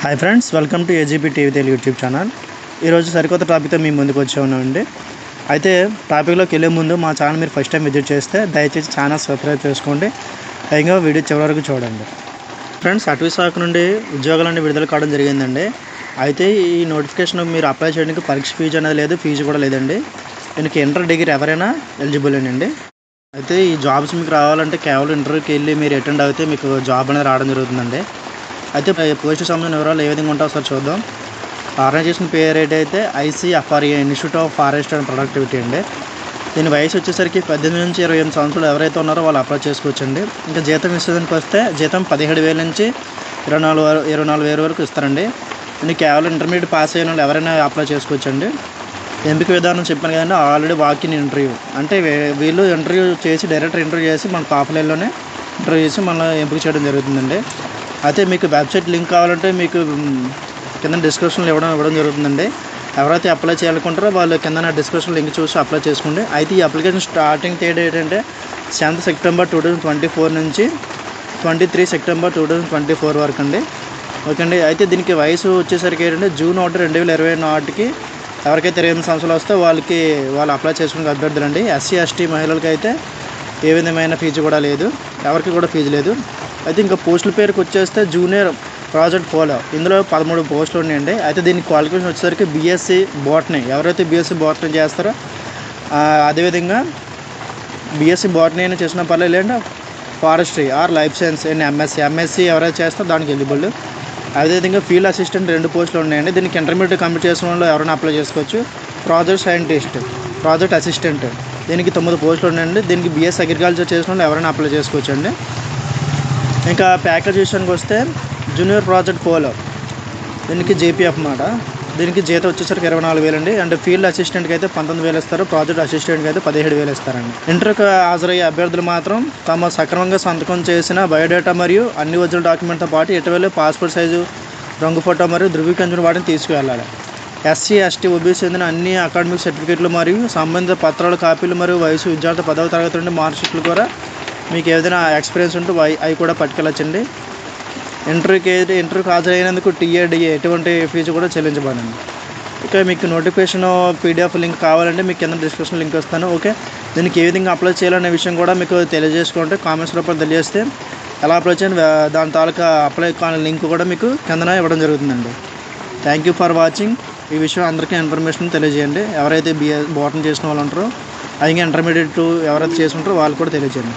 Hi friends welcome to AGP TV Telugu YouTube channel ఈరోజు సరికొత్త టాపిక్తో మీ ముందుకు వచ్చే ఉన్నామండి. అయితే టాపిక్లోకి వెళ్ళే ముందు మా ఛానల్ మీరు ఫస్ట్ టైం విజిట్ చేస్తే దయచేసి ఛానల్ సబ్స్క్రైబ్ చేసుకోండి. పైగా వీడియో చివరి వరకు చూడండి. ఫ్రెండ్స్ అటవీ శాఖ నుండి ఉద్యోగాలన్నీ విడుదల కావడం జరిగిందండి. అయితే ఈ నోటిఫికేషన్ మీరు అప్లై చేయడానికి పరీక్ష ఫీజు అనేది లేదు ఫీజు కూడా లేదండి. దీనికి ఇంటర్ డిగ్రీ ఎవరైనా ఎలిజిబుల్ అండి. అయితే ఈ జాబ్స్ మీకు రావాలంటే కేవలం ఇంటర్వ్యూకి వెళ్ళి మీరు అటెండ్ అయితే మీకు జాబ్ అనేది రావడం జరుగుతుందండి. అయితే పోస్ట్ సంబంధించిన వివరాలు ఏ విధంగా ఉంటాయో ఒకసారి చూద్దాం. ఆర్గనైజేషన్ పేరు ఏంటైతే ICFRA institute of forest and productivity అండి. దీని వయసు వచ్చేసరికి పద్దెనిమిది నుంచి ఇరవై ఎనిమిది సంవత్సరాలు ఎవరైతే ఉన్నారో వాళ్ళు అప్లై చేసుకోవచ్చండి. ఇంకా జీతం విషయానికి వస్తే జీతం పదిహేడు వేల నుంచి ఇరవై నాలుగు ఇరవై నాలుగు వేల వరకు ఇస్తారండి. ఇది కేవలం ఇంటర్మీడియట్ పాస్ అయిన వాళ్ళు ఎవరైనా అప్లై చేసుకోవచ్చండి. ఎంపిక విధానం చెప్పాను కదండి ఆల్రెడీ వాకిన్ ఇంటర్వ్యూ. అంటే వీళ్ళు ఇంటర్వ్యూ చేసి డైరెక్ట్ ఇంటర్వ్యూ చేసి మన పాపలేలోనే ఇంటర్వ్యూ చేసి మన ఎంపిక చేయడం జరుగుతుందండి. అయితే మీకు వెబ్సైట్ లింక్ కావాలంటే మీకు కింద డిస్క్రిప్షన్లో ఇవ్వడం ఇవ్వడం జరుగుతుందండి. ఎవరైతే అప్లై చేయాలనుకుంటారో వాళ్ళు కింద డిస్క్రిప్షన్ లింక్ చూసి అప్లై చేసుకోండి. అయితే ఈ అప్లికేషన్ స్టార్టింగ్ డేట్ ఏంటంటే seventh September two thousand twenty four నుంచి twenty three September two thousand twenty four వరకు అండి. ఓకే అండి అయితే దీనికి వయసు వచ్చేసరికి ఏంటంటే జూన్ ఒకటి రెండు వేల ఇరవై నాటికి ఎవరికైతే ఇరవై ఎనిమిది సంవత్సరాలు వస్తే వాళ్ళకి వాళ్ళు అప్లై చేసుకునే అభ్యర్థులు అండి ఎస్సీ ఎస్టీ మహిళలకి అయితే ఏ విధమైన ఫీజు కూడా లేదు. ఎవరికి కూడా ఫీజు లేదు. అయితే ఇంకా పోస్టుల పేరుకి వచ్చేస్తే జూనియర్ ప్రాజెక్ట్ పోలో ఇందులో పదమూడు పోస్టులు ఉన్నాయండి. అయితే దీనికి క్వాలిఫికేషన్ వచ్చేసరికి బీఎస్సీ బాటనీ ఎవరైతే బీఎస్సీ బాటనీ చేస్తారో అదేవిధంగా బీఎస్సీ బాటనీ అయినా చేసిన పర్లేదు లేదంటే forestry or life science and MSc MSc ఎవరైతే చేస్తారో దానికి ఎలిజిబుల్ అదేవిధంగా ఫీల్డ్ అసిస్టెంట్ రెండు పోస్టులు ఉన్నాయండి. దీనికి ఇంటర్మీడియట్ కంప్లీట్ చేసిన వాళ్ళు ఎవరైనా అప్లై చేసుకోవచ్చు. ప్రాజెక్ట్ సైంటిస్ట్ ప్రాజెక్ట్ అసిస్టెంట్ దీనికి తొమ్మిది పోస్టులు ఉన్నాయండి. దీనికి బీఎస్ అగ్రికల్చర్ చేసిన వాళ్ళు ఎవరైనా అప్లై చేసుకోవచ్చు అండి ఇంకా ప్యాకేజ్ విషయానికి వస్తే జూనియర్ ప్రాజెక్ట్ పోలో. దీనికి జేపీఎఫ్ మాట. దీనికి జీతం వచ్చేసరికి ఇరవై నాలుగు వేలు అండి అండ్ ఫీల్డ్ అసిస్టెంట్కి అయితే పంతొమ్మిది వేలు ఇస్తారు. ప్రాజెక్ట్ అసిస్టెంట్కి అయితే పదిహేడు వేలు ఇస్తారండి. ఇంటర్కి హాజరయ్యే అభ్యర్థులు మాత్రం తమ సక్రమంగా సంతకం చేసిన బయోడేటా మరియు అన్ని ఒరిజినల్ డాక్యుమెంట్తో పాటు ఇటీవల పాస్పోర్ట్ సైజు రంగు ఫోటో మరియు ధృవీకరించిన వాటిని తీసుకువెళ్ళాలి. ఎస్సీ ఎస్టీ ఓబీసీ చెందిన అన్ని అకాడమిక్ సర్టిఫికేట్లు మరియు సంబంధిత పత్రాల కాపీలు మరియు వయసు విద్యార్థి పదవ తరగతి నుండి మార్క్షీట్లు కూడా మీకు ఏదైనా ఎక్స్పీరియన్స్ ఉంటే అవి కూడా పట్టుకెళ్ళచ్చండి. ఇంటర్వ్యూకి ఏది ఇంటర్వ్యూకి హాజరైనందుకు టీఏడిఏ ఎటువంటి ఫీజు కూడా చెల్లించబడండి ఇక మీకు నోటిఫికేషన్ పీడిఎఫ్ లింక్ కావాలంటే మీకు కింద డిస్క్రిప్షన్ లింక్ వస్తాను ఓకే దీనికి ఏ విధంగా అప్లై చేయాలనే విషయం కూడా మీకు తెలియజేసుకుంటే కామెంట్స్ రూపంలో తెలియజేస్తే ఎలా అప్లై చేయండి దాని తాలూకా అప్లై కాని లింక్ కూడా మీకు కిందన ఇవ్వడం జరుగుతుందండి. థ్యాంక్ యూ ఫర్ వాచింగ్ ఈ విషయం అందరికీ ఇన్ఫర్మేషన్ తెలియజేయండి. ఎవరైతే బిఏ బోటన్ చేసిన వాళ్ళు ఉంటారో అలాగే ఇంటర్మీడియట్ ఎవరైతే చేసి ఉంటారో వాళ్ళు కూడా తెలియజేయండి.